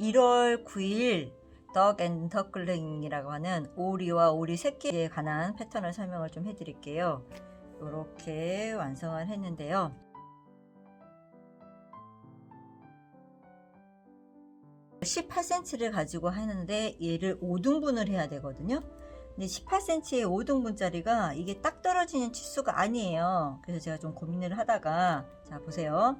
1월 9일 덕 앤 더클링이라고 하는 오리와 오리 새끼에 관한 패턴을 설명을 좀 해드릴게요. 이렇게 완성을 했는데요. (18cm를) 가지고 하는데 얘를 5등분을 해야 되거든요 근데 18cm의 5등분짜리가 이게 딱 떨어지는 치수가 아니에요 그래서 제가 좀 고민을 하다가 자 보세요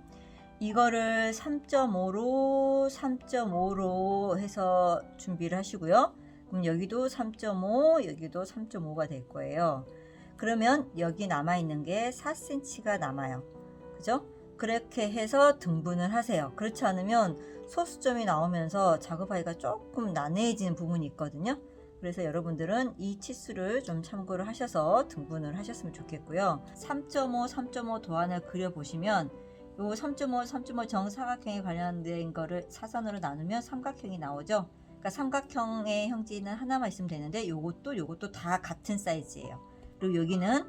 이거를 3.5로 3.5로 해서 준비를 하시고요. 그럼 여기도 3.5 여기도 3.5가 될 거예요. 그러면 여기 남아있는 게 4cm가 남아요. 그죠? 그렇게 해서 등분을 하세요. 그렇지 않으면 소수점이 나오면서 작업하기가 조금 난해해지는 부분이 있거든요. 그래서 여러분들은 이 치수를 좀 참고를 하셔서 등분을 하셨으면 좋겠고요. 3.5, 3.5 도안을 그려보시면 요 3.5, 3.5 정사각형에 관련된 거를 사선으로 나누면 삼각형이 나오죠. 그러니까 삼각형의 형지는 하나만 있으면 되는데 요것도 요것도 다 같은 사이즈예요. 그리고 여기는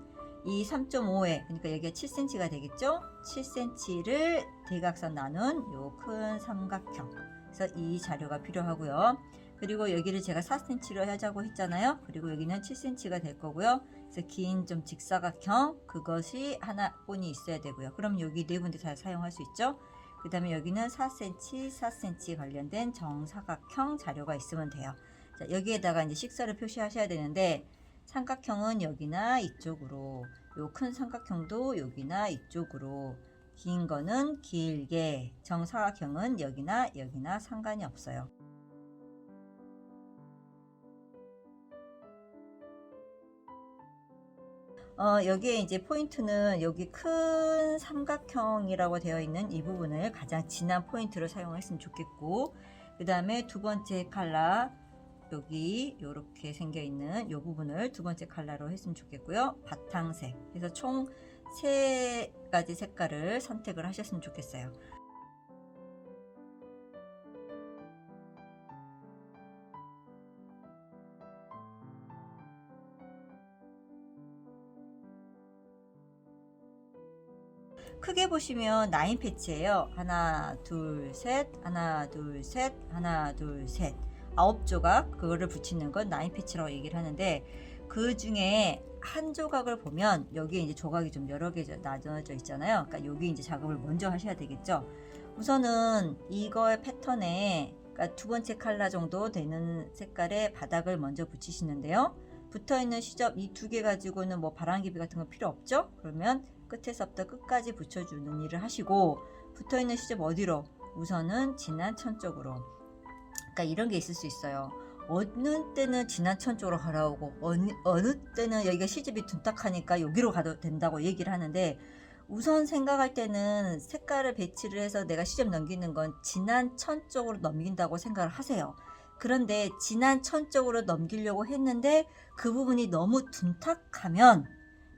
이 3.5에 그러니까 여기가 7cm가 되겠죠. 7cm를 대각선 나눈 요 큰 삼각형. 그래서 이 자료가 필요하고요. 그리고 여기를 제가 4cm로 하자고 했잖아요. 그리고 여기는 7cm가 될 거고요. 그래서 긴 좀 직사각형 그것이 하나뿐이 있어야 되고요. 그럼 여기 네 군데 다 사용할 수 있죠. 그 다음에 여기는 4cm, 4cm 관련된 정사각형 자료가 있으면 돼요. 자, 여기에다가 이제 식사를 표시하셔야 되는데 삼각형은 여기나 이쪽으로 요 큰 삼각형도 여기나 이쪽으로 긴 거는 길게 정사각형은 여기나 여기나 상관이 없어요. 어, 여기에 이제 포인트는 여기 큰 삼각형이라고 되어 있는 이 부분을 가장 진한 포인트로 사용했으면 좋겠고 그 다음에 두 번째 칼라 여기 이렇게 생겨 있는 이 부분을 두 번째 칼라로 했으면 좋겠고요. 바탕색. 그래서 총 세 가지 색깔을 선택을 하셨으면 좋겠어요 보시면 나인 패치예요. 하나, 둘, 셋, 하나, 둘, 셋, 하나, 둘, 셋. 아홉 조각 그거를 붙이는 건 나인 패치라고 얘기를 하는데 그 중에 한 조각을 보면 여기에 이제 조각이 좀 여러 개 나눠져 있잖아요. 그러니까 여기 이제 작업을 먼저 하셔야 되겠죠. 우선은 이거의 패턴에 그러니까 두 번째 칼라 정도 되는 색깔의 바닥을 먼저 붙이시는데요. 붙어 있는 시접 이 두 개 가지고는 뭐 바람기비 같은 거 필요 없죠? 그러면 끝에서부터 끝까지 붙여주는 일을 하시고 붙어 있는 시접 어디로? 우선은 진한 천 쪽으로. 그러니까 이런 게 있을 수 있어요. 어느 때는 진한 천 쪽으로 가라오고 어느, 어느 때는 여기가 시집이 둔탁하니까 여기로 가도 된다고 얘기를 하는데 우선 생각할 때는 색깔을 배치를 해서 내가 시접 넘기는 건 진한 천 쪽으로 넘긴다고 생각을 하세요. 그런데 진한 천 쪽으로 넘기려고 했는데 그 부분이 너무 둔탁하면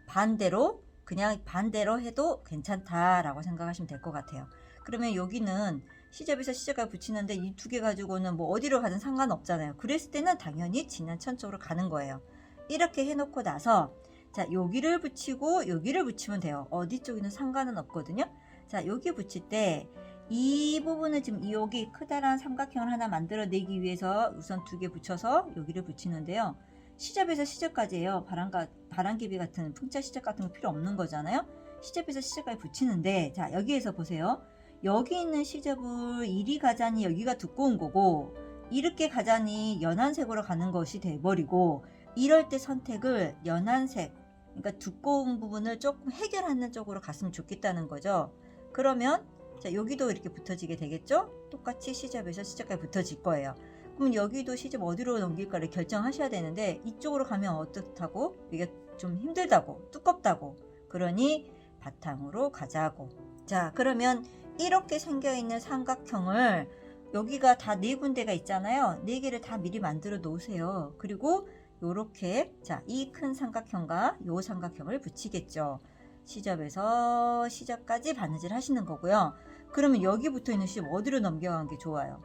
반대로 그냥 반대로 해도 괜찮다라고 생각하시면 될 것 같아요. 그러면 여기는 시접에서 시접을 붙이는데 이 두 개 가지고는 뭐 어디로 가든 상관없잖아요. 그랬을 때는 당연히 진한 천 쪽으로 가는 거예요. 이렇게 해놓고 나서 자 여기를 붙이고 여기를 붙이면 돼요. 어디 쪽이는 상관은 없거든요. 자 여기 붙일 때 이 부분을 지금 여기 크다란 삼각형을 하나 만들어내기 위해서 우선 두 개 붙여서 여기를 붙이는데요. 시접에서 시접까지예요. 바람가, 바람개비 같은 풍자 시접 같은 거 필요 없는 거잖아요. 시접에서 시접까지 붙이는데 자 여기에서 보세요. 여기 있는 시접을 이리 가자니 여기가 두꺼운 거고 이렇게 가자니 연한 색으로 가는 것이 돼버리고 이럴 때 선택을 연한 색 그러니까 두꺼운 부분을 조금 해결하는 쪽으로 갔으면 좋겠다는 거죠. 그러면 자 여기도 이렇게 붙어지게 되겠죠? 똑같이 시접에서 시접까지 붙어질 거예요. 그럼 여기도 시접 어디로 넘길까를 결정하셔야 되는데 이쪽으로 가면 어떻다고? 이게 좀 힘들다고 두껍다고. 그러니 바탕으로 가자고. 자 그러면 이렇게 생겨있는 삼각형을 여기가 다 네 군데가 있잖아요. 네 개를 다 미리 만들어 놓으세요. 그리고 요렇게 자 이 큰 삼각형과 요 삼각형을 붙이겠죠. 시접에서 시접까지 바느질 하시는 거고요. 그러면 여기 붙어 있는 시접 어디로 넘겨가는 게 좋아요?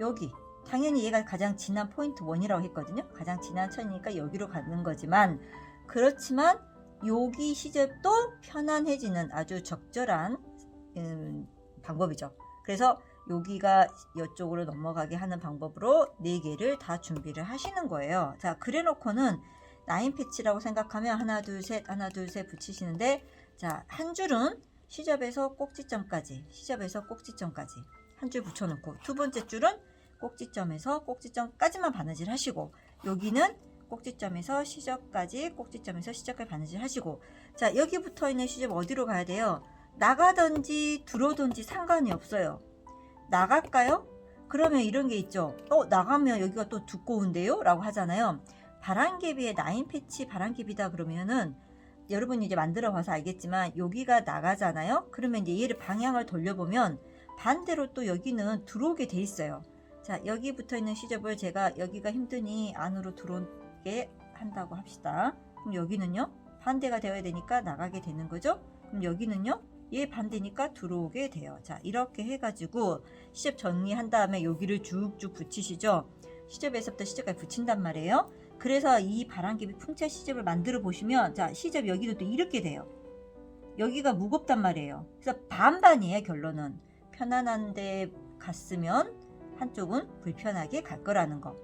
여기 당연히 얘가 가장 진한 포인트 원이라고 했거든요. 가장 진한 천이니까 여기로 가는 거지만 그렇지만 여기 시접도 편안해지는 아주 적절한 음, 방법이죠. 그래서 여기가 이쪽으로 넘어가게 하는 방법으로 네 개를 다 준비를 하시는 거예요. 자, 그래 놓고는 라인 패치라고 생각하면 하나, 둘, 셋, 하나, 둘, 셋 붙이시는데 자, 한 줄은 시접에서 꼭지점까지, 시접에서 꼭지점까지 한 줄 붙여놓고 두 번째 줄은 꼭지점에서 꼭지점까지만 바느질 하시고 여기는 꼭지점에서 시접까지 꼭지점에서 시접까지 바느질 하시고 자 여기 붙어 있는 시접 어디로 가야 돼요? 나가든지 들어오든지 상관이 없어요. 나갈까요? 그러면 이런 게 있죠. 어 나가면 여기가 또 두꺼운데요? 라고 하잖아요. 바람개비의 나인 패치 바람개비다 그러면은 여러분이 이제 만들어 봐서 알겠지만 여기가 나가잖아요? 그러면 이제 얘를 방향을 돌려보면 반대로 또 여기는 들어오게 돼 있어요 자 여기 붙어 있는 시접을 제가 여기가 힘드니 안으로 들어오게 한다고 합시다. 그럼 여기는요? 반대가 되어야 되니까 나가게 되는 거죠? 그럼 여기는요? 얘 반대니까 들어오게 돼요. 자 이렇게 해가지고 시접 정리한 다음에 여기를 쭉쭉 붙이시죠? 시접에서부터 시접까지 붙인단 말이에요. 그래서 이 바람개비 풍차 시접을 만들어 보시면 자 시접 여기도 또 이렇게 돼요. 여기가 무겁단 말이에요. 그래서 반반이에요 결론은. 편안한데 갔으면 한쪽은 불편하게 갈 거라는 거.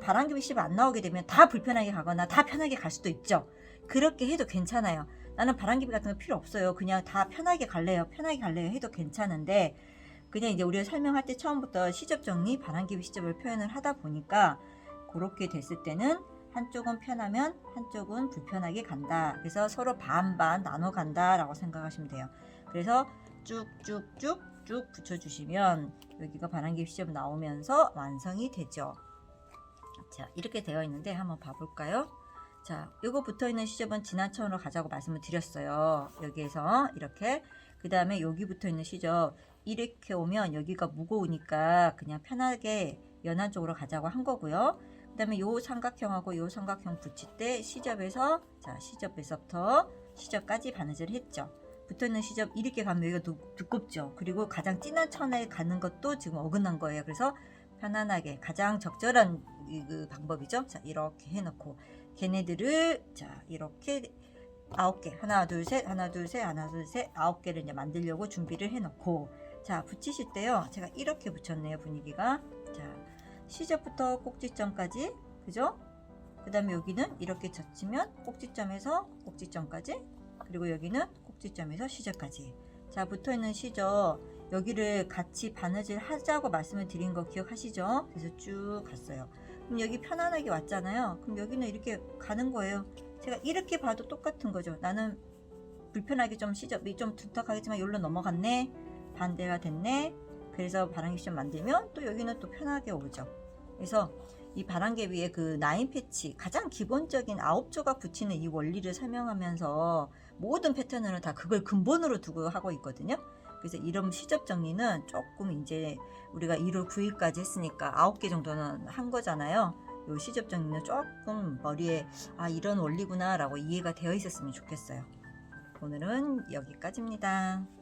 바람개비 시접 안 나오게 되면 다 불편하게 가거나 다 편하게 갈 수도 있죠. 그렇게 해도 괜찮아요. 나는 바람개비 같은 거 필요 없어요. 그냥 다 편하게 갈래요. 편하게 갈래요. 해도 괜찮은데 그냥 이제 우리가 설명할 때 처음부터 시접 정리, 바람개비 시접을 표현을 하다 보니까 그렇게 됐을 때는 한쪽은 편하면 한쪽은 불편하게 간다. 그래서 서로 반반 나눠 간다라고 생각하시면 돼요. 그래서 쭉쭉쭉 쭉 붙여주시면 여기가 바람개비 시접 나오면서 완성이 되죠. 자 이렇게 되어 있는데 한번 봐볼까요? 자 이거 붙어있는 시접은 지나천으로 가자고 말씀을 드렸어요. 여기에서 이렇게 그 다음에 여기 붙어있는 시접 이렇게 오면 여기가 무거우니까 그냥 편하게 연한 쪽으로 가자고 한 거고요. 그 다음에 요 삼각형하고 요 삼각형 붙일 때 시접에서 자 시접에서부터 시접까지 바느질 했죠. 붙어있는 시접 이렇게 가면 여기가 두, 두껍죠. 그리고 가장 진한 천에 가는 것도 지금 어긋난 거예요. 그래서 편안하게 가장 적절한 이- 그 방법이죠. 자 이렇게 해놓고 걔네들을 자 이렇게 아홉 개 하나 둘 셋 하나 둘 셋 하나 둘 셋 아홉 개를 이제 만들려고 준비를 해놓고 자 붙이실 때요. 제가 이렇게 붙였네요 분위기가 자 시접부터 꼭지점까지 그죠? 그 다음에 여기는 이렇게 젖히면 꼭지점에서 꼭지점까지 그리고 여기는 꼭지점에서 시접까지. 자 붙어있는 시접 여기를 같이 바느질 하자고 말씀을 드린 거 기억하시죠? 그래서 쭉 갔어요. 그럼 여기 편안하게 왔잖아요. 그럼 여기는 이렇게 가는 거예요. 제가 이렇게 봐도 똑같은 거죠. 나는 불편하게 좀 시접이 좀 두텁하겠지만 여기로 넘어갔네. 반대가 됐네. 그래서 시접 만들면 또 여기는 또 편하게 오죠. 그래서 이 바람개비의 그 나인 패치 가장 기본적인 아홉 조각 붙이는 이 원리를 설명하면서 모든 패턴을 다 그걸 근본으로 두고 하고 있거든요. 그래서 이런 시접 정리는 조금 이제 우리가 1월 9일까지 했으니까 9개 정도는 한 거잖아요. 요 시접 정리는 조금 머리에 아 이런 원리구나라고 이해가 되어 있었으면 좋겠어요. 오늘은 여기까지입니다.